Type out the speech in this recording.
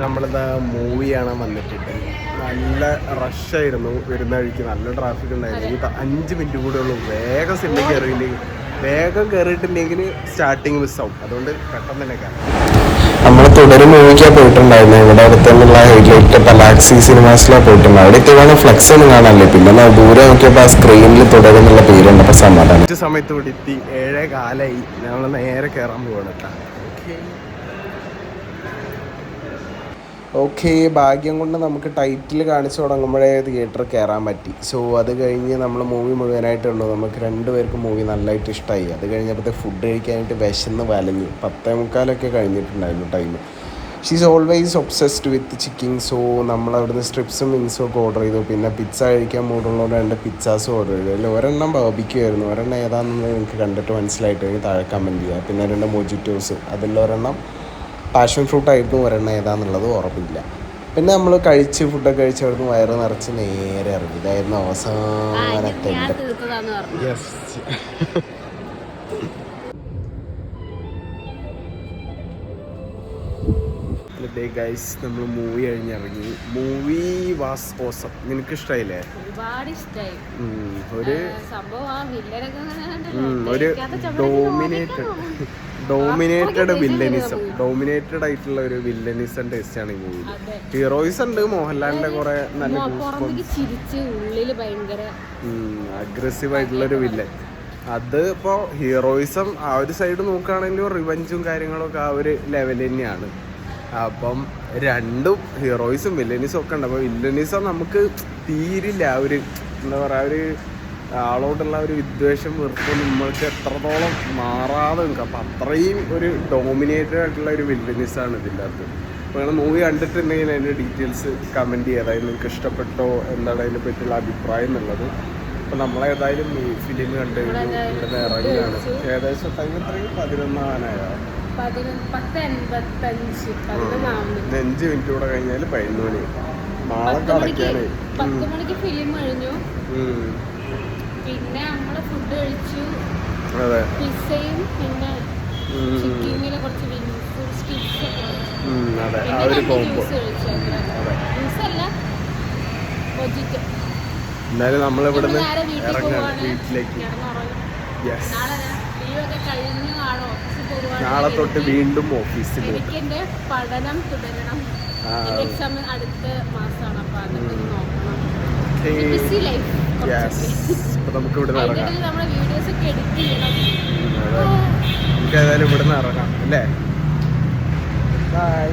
നമ്മളിതാ മൂവി കാണാൻ വന്നിട്ടുണ്ട്. നല്ല റഷായിരുന്നു വരുന്ന വഴിക്ക്. നല്ല ട്രാഫിക് ഉണ്ടായിരുന്നു. ഈ അഞ്ച് മിനിറ്റ് കൂടെ ഉള്ളൂ. വേഗം സിനിമ കയറിയില്ലെങ്കിൽ വേഗം കയറിയിട്ടില്ലെങ്കിൽ സ്റ്റാർട്ടിങ് മിസ്സാവും അതുകൊണ്ട് പെട്ടെന്ന് തന്നെ കയറാം നമ്മൾ തുടരും മൂവിക്കാണ് പോയിട്ടുണ്ടായിരുന്നു. ഇവിടെ അടുത്തുള്ള ഹൈലൈറ്റ് പലാക്സി സിനിമാസിലാണ് പോയിട്ടുണ്ട് അവിടെ എത്തിയാണ് ഫ്ലെക്സ് ഒന്നും കാണാനല്ലേ? പിന്നെ നമ്മൾ ദൂരെ നോക്കിയപ്പോൾ ആ സ്ക്രീനിൽ തുടരുന്നുള്ള പേരുണ്ട്. അപ്പോൾ സമാധാനം. സമയത്ത് ഇവിടെ എത്തി. ഏഴേ കാലായി. ഞങ്ങൾ നേരെ കയറാൻ പോകണം കേട്ടോ. ഓക്കെ ഭാഗ്യം കൊണ്ട് നമുക്ക് ടൈറ്റിൽ കാണിച്ചു തുടങ്ങുമ്പോഴേ തിയേറ്റർ കയറാൻ പറ്റി. സോ അത് കഴിഞ്ഞ് നമ്മൾ മൂവി മുഴുവനായിട്ടുള്ളൂ. നമുക്ക് രണ്ടുപേർക്കും മൂവി നല്ലതായിട്ട് ഇഷ്ടമായി അത് കഴിഞ്ഞപ്പോഴത്തെ ഫുഡ് കഴിക്കാനായിട്ട് വിശന്ന് വലഞ്ഞു. പത്തേ മുക്കാലൊക്കെ കഴിഞ്ഞിട്ടുണ്ടായിരുന്നു time she's always obsessed with chicken so നമ്മൾ അവിടുന്ന് സ്ട്രിപ്സും വിങ്സും ഒക്കെ ഓർഡർ ചെയ്തു. പിന്നെ പിസ്സ കഴിക്കാൻ മൂടുള്ളതുകൊണ്ട് രണ്ട് പിസ്സാസും ഓർഡർ ചെയ്തു. അതിൽ ഒരെണ്ണം ബാബിക്കുമായിരുന്നു ഒരെണ്ണം ഏതാണെന്ന് എനിക്ക് കണ്ടിട്ട് മനസ്സിലായിട്ട് താഴെ കമന്റ് ചെയ്യുക പിന്നെ രണ്ട് മൊജിറ്റോസ് അതിലൊരെണ്ണം പാഷൻ ഫ്രൂട്ട് ആയിരുന്നു ഒരെണ്ണം ഏതാന്നുള്ളത് ഓർമ്മയില്ല. പിന്നെ നമ്മൾ കഴിച്ച് ഫുഡൊക്കെ കഴിച്ച് അവിടുന്ന് വയറ് നിറച്ച് നേരെ ഇറങ്ങി. ഇതായിരുന്നു അവസാനത്തെ യെസ് ഗൈസ് നമ്മൾ മൂവി കഴിഞ്ഞിറങ്ങി മൂവി വാസ് ഓസം നിനക്ക് ഇഷ്ടമായില്ലേ ഒരുപാട് ഇഷ്ടായി. ഒരു സംഭവം ഒരു ഡോമിനേറ്റഡ്. ഡോമിനേറ്റഡ് വില്ലനിസം ഡോമിനേറ്റഡ് ആയിട്ടുള്ള ഒരു വില്ലനിസം ടേസ്റ്റ് ആണ് ഈ മൂവിയിൽ ഹീറോയിസ് ഉണ്ട് മോഹൻലാലിന്റെ കുറെ നല്ല അഗ്രസീവ് ആയിട്ടുള്ള ഒരു വില്ലൻ അത് ഇപ്പോ ഹീറോയിസം ആ ഒരു സൈഡ് നോക്കുകയാണെങ്കിൽ റിവഞ്ചും കാര്യങ്ങളൊക്കെ ആ ഒരു ലെവൽ തന്നെയാണ്. അപ്പം രണ്ടും ഹീറോയിസും വില്ലനിസും ഒക്കെ ഉണ്ട്. അപ്പോൾ വില്ലനിസം നമുക്ക് തീരില്ല. ആ ഒരു എന്താ പറയുക ഒരു ആളോടുള്ള ഒരു വിദ്വേഷം വെറുപ്പ് നമ്മൾക്ക് എത്രത്തോളം മാറാതെ നിൽക്കും. അപ്പം അത്രയും ഒരു ഡോമിനേറ്റഡ് ആയിട്ടുള്ള ഒരു വില്ലനീസാണ് ഇതിന്റെ അകത്ത്. അപ്പോൾ നിങ്ങൾ മൂവി കണ്ടിട്ടുണ്ടെങ്കിൽ അതിന്റെ ഡീറ്റെയിൽസ് കമന്റ് ചെയ്യുക. അതായത് നിങ്ങൾക്ക് ഇഷ്ടപ്പെട്ടോ എന്താണ് അതിനെ പറ്റിയുള്ള അഭിപ്രായം എന്നുള്ളത്. അപ്പോൾ നമ്മളേതായാലും ഈ ഫിലിം കണ്ട് ഇവിടെ ഇറങ്ങുകയാണ് ഏകദേശം ടൈം എത്രയും പതിനൊന്നാവാനായോ? അഞ്ച് മിനിറ്റ് കൂടെ കഴിഞ്ഞാൽ പതിനൊന്ന് മണി. നാളെ മണിക്ക് ഫിലിം കഴിഞ്ഞു. പിന്നെ നമ്മൾ ഫുഡ് കഴിച്ചു. അതെ. പിസയും പിന്നെ. കുറച്ച് വിങ്സ് സ്റ്റിക്സ് ഉം, അതെ. ആ ഒരു കോംബോ അല്ല എന്നാലും നമ്മൾ ഇറങ്ങാണ് പോവാണ്. വീട്ടിലേക്ക്. യെസ് നാളെ തൊട്ട് വീണ്ടും ഓഫീസിൽ എനിക്ക് എന്റെ പഠനം തുടരണം. എക്സാം അടുത്ത മാസമാണ് അപ്പൊ അതൊക്കെ നോക്കണം. ബിസി ലൈഫ് അപ്പൊ നമുക്ക് ഇവിടുന്ന് ഇറങ്ങാം. നമുക്ക് ഏതായാലും ഇവിടുന്ന് ഇറങ്ങാം. അല്ലേ? ബൈ